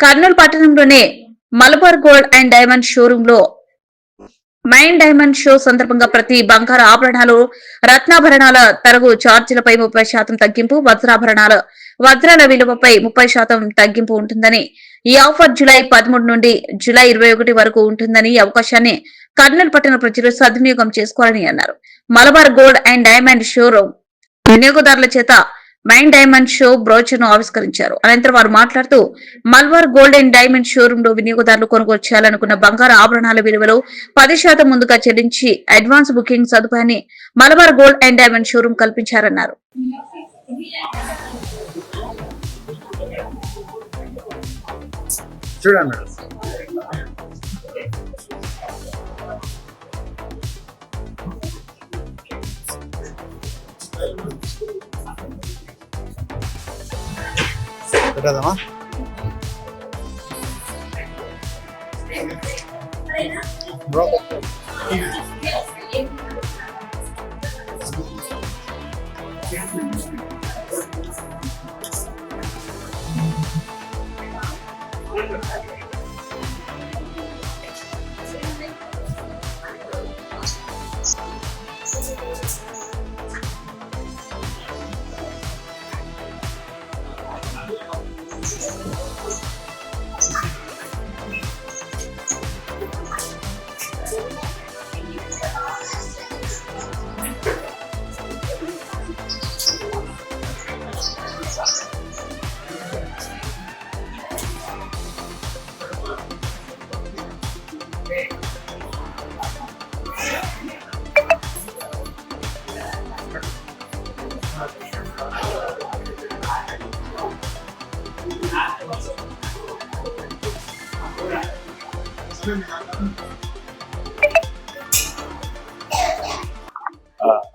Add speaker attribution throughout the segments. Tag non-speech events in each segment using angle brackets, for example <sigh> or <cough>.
Speaker 1: కర్నూలు పట్టణంలోనే Malabar gold and diamond షోరూమ్లో mine diamond show సందర్భంగా ప్రతి బంగారు ఆభరణాలు రత్నాభరణాల తరగు ఛార్జీలపై ముప్పై శాతం తగ్గింపు వజ్రాభరణాల వజ్రాల విలువపై ముప్పై శాతం తగ్గింపు ఉంటుందని ఈ ఆఫర్ జులై పదమూడు నుండి జులై ఇరవై ఒకటి వరకు ఉంటుందని ఈ అవకాశాన్ని కర్నూలు పట్టణ ప్రజలు సద్వినియోగం చేసుకోవాలని అన్నారు. Malabar Gold and Diamond showroom వినియోగదారుల చేత మైన్ డైమండ్ షో బ్రోచర్ను ఆవిష్కరించారు. అనంతరం వారు మాట్లాడుతూ మల్వార్ గోల్డ్ అండ్ డైమండ్ షోరూమ్లో వినియోగదారులు కొనుగోలు చేయాలనుకున్న బంగారు ఆభరణాల విలువలో పది శాతం ముందుగా చెల్లించి అడ్వాన్స్ బుకింగ్ సదుపాయాన్ని Malabar Gold and Diamond showroom కల్పించారన్నారు.
Speaker 2: చూడండి. விடுறதமா ப்ரோ
Speaker 3: Thank you.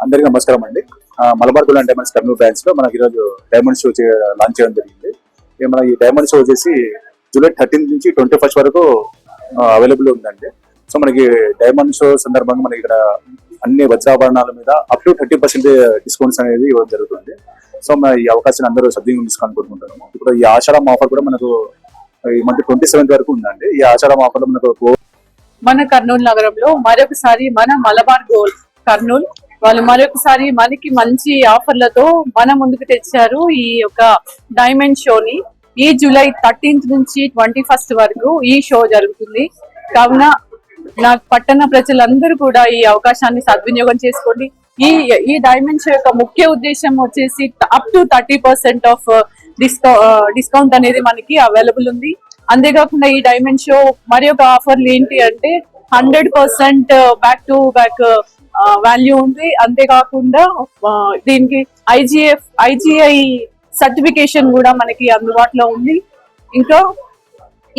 Speaker 3: అందరికీ నమస్కారం అండి. ఆ, Malabar Gold and Diamonds Kurnool బ్రాంచ్లో మనకి ఈరోజు డైమండ్ షో లాంచ్ చేయడం జరిగింది. ఇక మన ఈ డైమండ్ షో వచ్చేసి జూలై థర్టీన్త్ నుంచి ట్వంటీ ఫస్ట్ వరకు అవైలబుల్ ఉందండి. సో మనకి డైమండ్ షో సందర్భంగా మనకి ఇక్కడ అన్ని వజ్రాభరణాల మీద up to thirty percent discounts అనేది ఇవ్వడం జరుగుతుంది. సో మన ఈ అవకాశాన్ని అందరూ సద్వినియోగం తీసుకోవాలని ఇప్పుడు ఈ ఆషాఢం ఆఫర్ కూడా మనకు ఈ మంత్ ట్వంటీ సెవెంత్ వరకు ఉందండి. ఈ ఆషాఢం ఆఫర్లో మనకు
Speaker 4: మన కర్నూలు నగరంలో మరొకసారి మన మలబార్ గోల్ కర్నూలు. వాళ్ళు మరొకసారి మనకి మంచి ఆఫర్లతో మన ముందుకు తెచ్చారు ఈ యొక్క డైమండ్ షోని ఈ జూలై థర్టీన్త్ నుంచి ట్వంటీ ఫస్ట్ వరకు ఈ షో జరుగుతుంది. కావున నా పట్టణ ప్రజలందరూ కూడా ఈ అవకాశాన్ని సద్వినియోగం చేసుకోండి. ఈ ఈ డైమండ్ షో యొక్క ముఖ్య ఉద్దేశం వచ్చేసి up to thirty percent off discount discount అనేది మనకి అవైలబుల్ ఉంది. అంతేకాకుండా ఈ డైమండ్ షో మరి ఒక ఆఫర్లు ఏంటి అంటే hundred percent back to back value ఉంది. అంతేకాకుండా uh, దీనికి ఐజిఎఫ్ ఐజిఐ సర్టిఫికేషన్ కూడా మనకి అందుబాటులో ఉంది. ఇంకా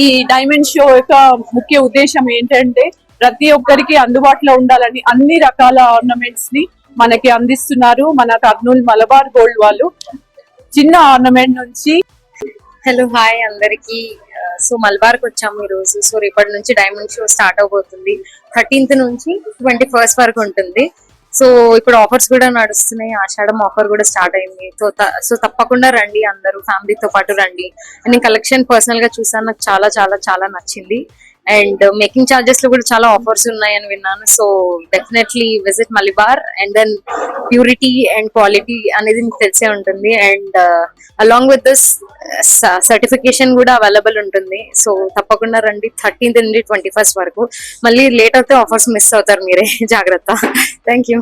Speaker 4: ఈ డైమండ్ షో యొక్క ముఖ్య ఉద్దేశం ఏంటంటే ప్రతి ఒక్కరికి అందుబాటులో ఉండాలని అన్ని రకాల ఆర్నమెంట్స్ని మనకి అందిస్తున్నారు మన కర్నూలు మలబార్ గోల్డ్ వాళ్ళు. చిన్న ఆర్నమెంట్ నుంచి
Speaker 5: హలో హాయ్ అందరికి. సో మల్బార్కి వచ్చాము ఈరోజు. రోజు సో రేపటి నుంచి డైమండ్ షో స్టార్ట్ అవబోతుంది. థర్టీన్త్ నుంచి ట్వంటీ ఫస్ట్ వరకు ఉంటుంది. సో ఇప్పుడు ఆఫర్స్ కూడా నడుస్తున్నాయి. ఆషాఢం ఆఫర్ కూడా స్టార్ట్ అయింది. సో సో తప్పకుండా రండి అందరూ ఫ్యామిలీతో పాటు రండి. నేను కలెక్షన్ పర్సనల్గా చూసాను. నాకు చాలా చాలా చాలా నచ్చింది. అండ్ మేకింగ్ చార్జెస్లో కూడా చాలా ఆఫర్స్ ఉన్నాయని విన్నాను. So definitely visit Malabar and then purity and quality అనేది మీకు తెలిసే ఉంటుంది. And along with this certification కూడా అవైలబుల్ ఉంటుంది. సో తప్పకుండా రండి. థర్టీన్త్ నుండి ట్వంటీ ఫస్ట్ వరకు. మళ్ళీ లేట్ అయితే ఆఫర్స్ మిస్ అవుతారు మీరే. <laughs> జాగ్రత్త. Thank you